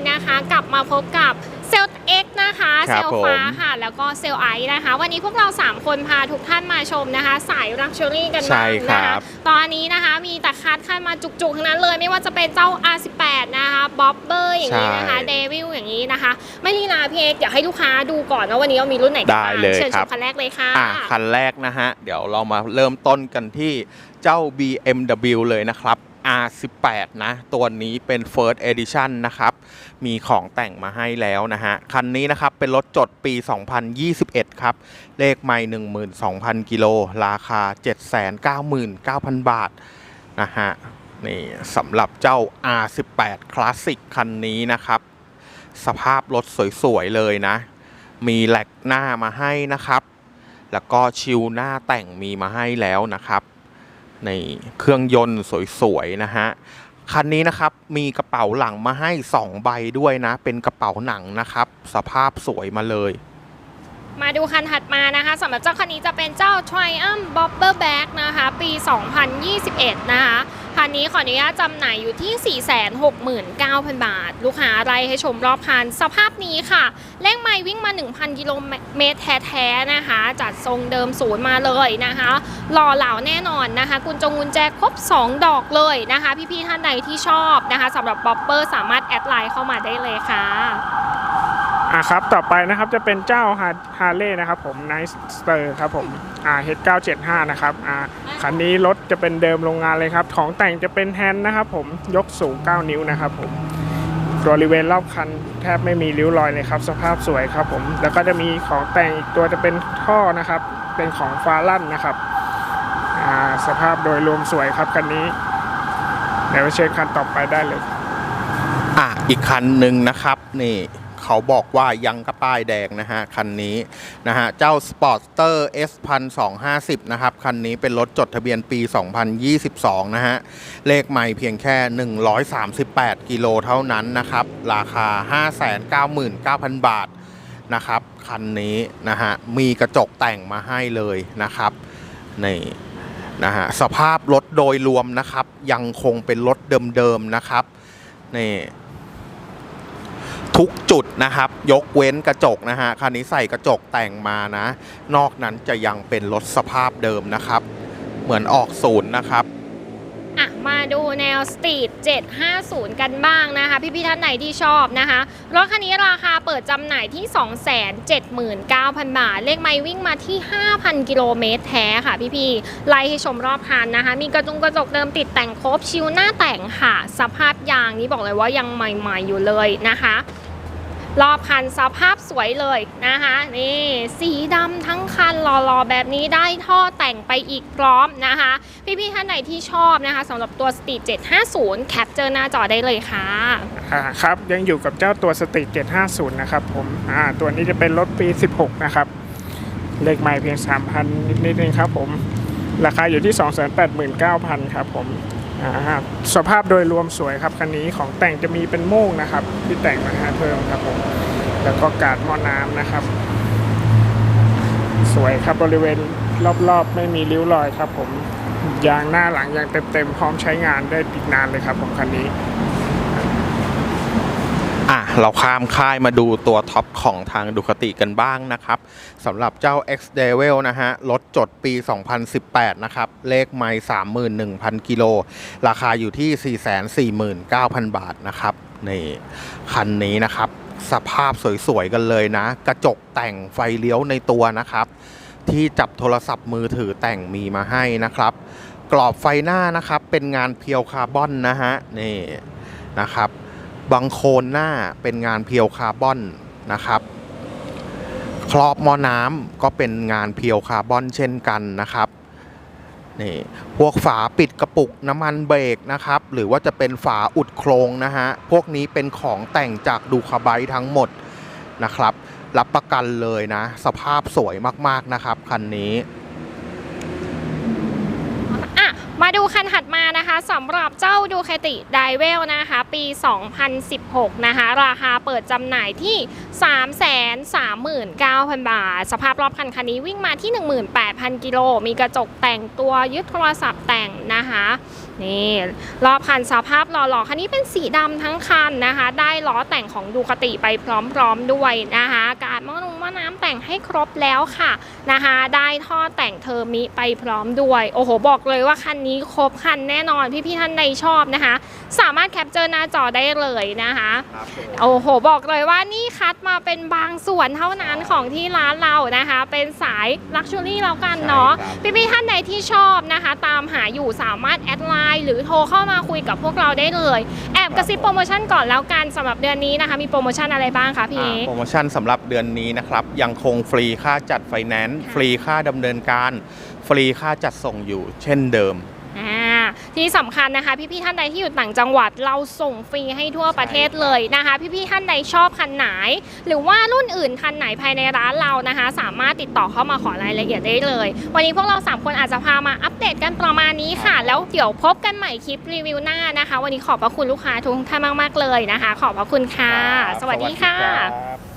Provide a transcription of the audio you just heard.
X นะคะครัเซบลฟ้าผม ค่ะ แล้วก็เซลไอซ์นะคะ วันนี้พวกเรา 3 คนพาทุกท่านมาชมนะคะ สายรักชัวรี่กันใช่บ้างครันะคะบ ตอนนี้นะคะมีแต่คัดคันมาจุกๆ ทั้งนั้นเลยไม่ว่าจะเป็นเจ้า R18 นะคะบ๊อบเบอร์อย่างนี้นะคะใช่เดวิลอย่างนี้นะคะ ไม่ลีลาพี่เอกอยากให้ลูกค้าดูก่อนว่าวันนี้เรามีรุ่นไหนกันบ้างได้เลยเชิญคชรับ มคันแรกเลยค่ะ อะคันแรกนะฮะ เดี๋ยวเรามาเริ่มต้นกันที่เจ้า BMW เลยนะครับ R18 นะ ตัวนี้เป็น First Edition นะครับ มีของแต่งมาให้แล้วนะฮะ คันนี้นะครับเป็นรถจดปี 2021 ครับ เลขไม่12,000 กิโล ราคา 799,000 บาท นะฮะ นี่สำหรับเจ้า R18 Classic คันนี้นะครับ สภาพรถสวย ๆ เลยนะ มีแหลกหน้ามาให้นะครับ แล้วก็ชิวหน้าแต่งมีมาให้แล้วนะครับ ในเครื่องยนต์สวยๆนะฮะคันนี้นะครับมีกระเป๋าหลังมาให้ 2 ใบด้วยนะ เป็นกระเป๋าหนังนะครับ สภาพสวยมาเลย มาดูคันถัดมานะคะสำหรับเจ้าคันนี้จะเป็นเจ้า Triumph Bobber Bag นะคะ ปี 2021 นะคะ คันนี้ขออนุญาตจำหน่ายอยู่ที่ 469,000 บาท ลูกค้าไล่ให้ชมรอบคัน สภาพนี้ค่ะเลขไมล์วิ่งมา 1,000 กิโลเมตรแท้ๆนะคะ จัดทรงเดิมศูนย์มาเลยนะคะหล่อเหลาแน่นอนนะคะ กุญจงกุญแจครบ 2 ดอกเลยนะคะ พี่ๆท่านใดที่ชอบนะคะสำหรับ Bobber สามารถแอดไลน์เข้ามาได้เลยค่ะ อะครับต่อไปนะครับจะเป็นเจ้าฮาร์เลย์นะครับผม Nice Stir ครับผมอ่า H975 นะครับอ่าคันนี้รถจะเป็นเดิมโรงงานเลยครับ ของแต่งจะเป็นแฮนด์นะครับผมยกสูง 9 นิ้วนะครับผมบริเวณรอบคันแทบไม่มีริ้วรอยเลยครับ สภาพสวยครับผม แล้วก็จะมีของแต่งอีกตัวจะเป็นท่อนะครับ เป็นของฟาลั่นนะครับอ่าสภาพโดยรวมสวยครับคันนี้เดี๋ยวไปเช็คคันต่อไปได้เลยอะอีกคันหนึ่งนะครับนี่ เขาบอกว่ายังกระป้ายแดงนะฮะ คันนี้นะฮะ เจ้า Sportster S 1250นะครับ คันนี้เป็นรถจดทะเบียนปี 2022 นะฮะ เลขใหม่เพียงแค่ 138 กิโลเท่านั้นนะครับ ราคา 599,000 บาทนะครับ คันนี้นะฮะ มีกระจกแต่งมาให้เลยนะครับนี่นะฮะสภาพรถโดยรวมนะครับ ยังคงเป็นรถเดิมๆนะครับนี่ ทุกจุดนะครับ ยกเว้นกระจกนะฮะคันนี้ใส่กระจกแต่งมานะ นอกนั้นจะยังเป็นรถสภาพเดิมนะครับ เหมือนออกศูนย์นะครับ อะมาดูแนวสตรีท750 กันบ้างนะคะ พี่ๆท่านไหนที่ชอบนะคะ รถคันนี้ราคาเปิดจำหน่ายที่ 279,000 บาท เลขไมวิ่งมาที่ 5,000 กิโลเมตรแท้ค่ะพี่ๆไล่ให้ชมรอบคันนะคะ มีกระจุงกระจกเดิมติดแต่งครบชิวหน้าแต่งค่ะ สภาพยางนี้บอกเลยว่ายังใหม่ๆอยู่เลยนะคะ รอบคันสภาพสวยเลยนะคะนี่สีดำทั้งคันหล่อๆแบบนี้ได้ท่อแต่งไปอีกพร้อมนะคะ พี่ๆท่านไหนที่ชอบนะคะสำหรับตัว Street 750 แคปเจอร์หน้าจอได้เลยค่ะอ่าครับยังอยู่กับเจ้าตัวสตรีท750 นะครับผมอ่าตัวนี้จะเป็นรถปี 16 นะครับ เลขใหม่เพียง 3,000 นิดๆเองครับผม ราคาอยู่ที่ 289,000 ครับผม สภาพโดยรวมสวยครับคันนี้ของแต่งจะมีเป็นโม่งนะครับ ที่แต่งมาให้เพิ่มครับผมแล้วก็กาดหม้อน้ำนะครับ สวยครับบริเวณรอบๆ ไม่มีริ้วรอยครับผมยางหน้าหลังยางเต็มๆพร้อมใช้งานได้อีกนานเลยครับผมคันนี้ อะเราข้ามค่ายมาดูตัวท็อปของทางดูคติกันบ้างนะครับสำหรับเจ้า X Devil นะฮะรถจดปี 2018 นะครับ เลขไม่31,000 กิโล ราคาอยู่ที่ 449,000 บาทนะครับนี่คันนี้นะครับ สภาพสวยๆกันเลยนะ กระจกแต่งไฟเลี้ยวในตัวนะครับ ที่จับโทรศัพท์มือถือแต่งมีมาให้นะครับ กรอบไฟหน้านะครับเป็นงานเพียวคาร์บอนนะฮะนี่นะครับ บังโคนหน้าเป็นงานเพียวคาร์บอนนะครับ ครอบหม้อน้ำก็เป็นงานเพียวคาร์บอนเช่นกันนะครับนี่พวกฝาปิดกระปุกน้ำมันเบรกนะครับ หรือว่าจะเป็นฝาอุดโครงนะฮะ พวกนี้เป็นของแต่งจากดูคาไบทั้งหมดนะครับ รับประกันเลยนะ สภาพสวยมากๆนะครับคันนี้ อะมาดู คันถัดมานะคะสำหรับเจ้าดูคติไดเวลนะคะ ปี 2016 นะคะ ราคาเปิดจำหน่ายที่ 339,000 บาท สภาพรอบคันคันนี้วิ่งมาที่ 18,000 กิโล มีกระจกแต่งตัวยึดโทรศัพท์แต่งนะคะนี่รอบคันสภาพหล่อๆคันนี้เป็นสีดำทั้งคันนะคะ ได้ล้อแต่งของดูคติไปพร้อมๆด้วยนะคะ หม้อนุ่งหม้อน้ำแต่งให้ครบแล้วค่ะนะคะ ได้ท่อแต่งเทอร์มิไปพร้อมด้วย โอ้โห บอกเลยว่าคันนี้ครบคันแน่นอนพี่ๆท่านใดชอบนะคะ สามารถแคปเจอร์หน้าจอได้เลยนะคะ ครับผม โอ้โห บอกเลยว่านี่คัดมาเป็นบางส่วนเท่านั้นของที่ร้านเรานะคะ เป็นสายลักชัวรี่แล้วกันเนาะ ใช่ครับ พี่ๆท่านใดที่ชอบนะคะ ตามหาอยู่สามารถแอดไลน์หรือโทรเข้ามาคุยกับพวกเราได้เลย แอบกระซิบโปรโมชั่นก่อนแล้วกันสำหรับเดือนนี้นะคะ มีโปรโมชั่นอะไรบ้างคะพี่เออ่าโปรโมชั่นสำหรับเดือนนี้นะครับ ยังคงฟรีค่าจัดไฟแนนซ์ค่ะ ฟรีค่าดำเนินการ ฟรีค่าจัดส่งอยู่ เช่นเดิมอ่า ที่สำคัญนะคะพี่ๆท่านใดที่อยู่ต่างจังหวัดเราส่งฟรีให้ทั่วประเทศเลยนะคะ พี่ๆท่านใดชอบคันไหน หรือว่ารุ่นอื่นคันไหนภายในร้านเรานะคะ สามารถติดต่อเข้ามาขอรายละเอียดได้เลย วันนี้พวกเรา 3 คนอาจจะพามาอัปเดตกันประมาณนี้ค่ะ แล้วเดี๋ยวพบกันใหม่คลิปรีวิวหน้านะคะ วันนี้ขอบพระคุณลูกค้าทุกท่านมากๆเลยนะคะ ขอบพระคุณค่ะ สวัสดีค่ะรับ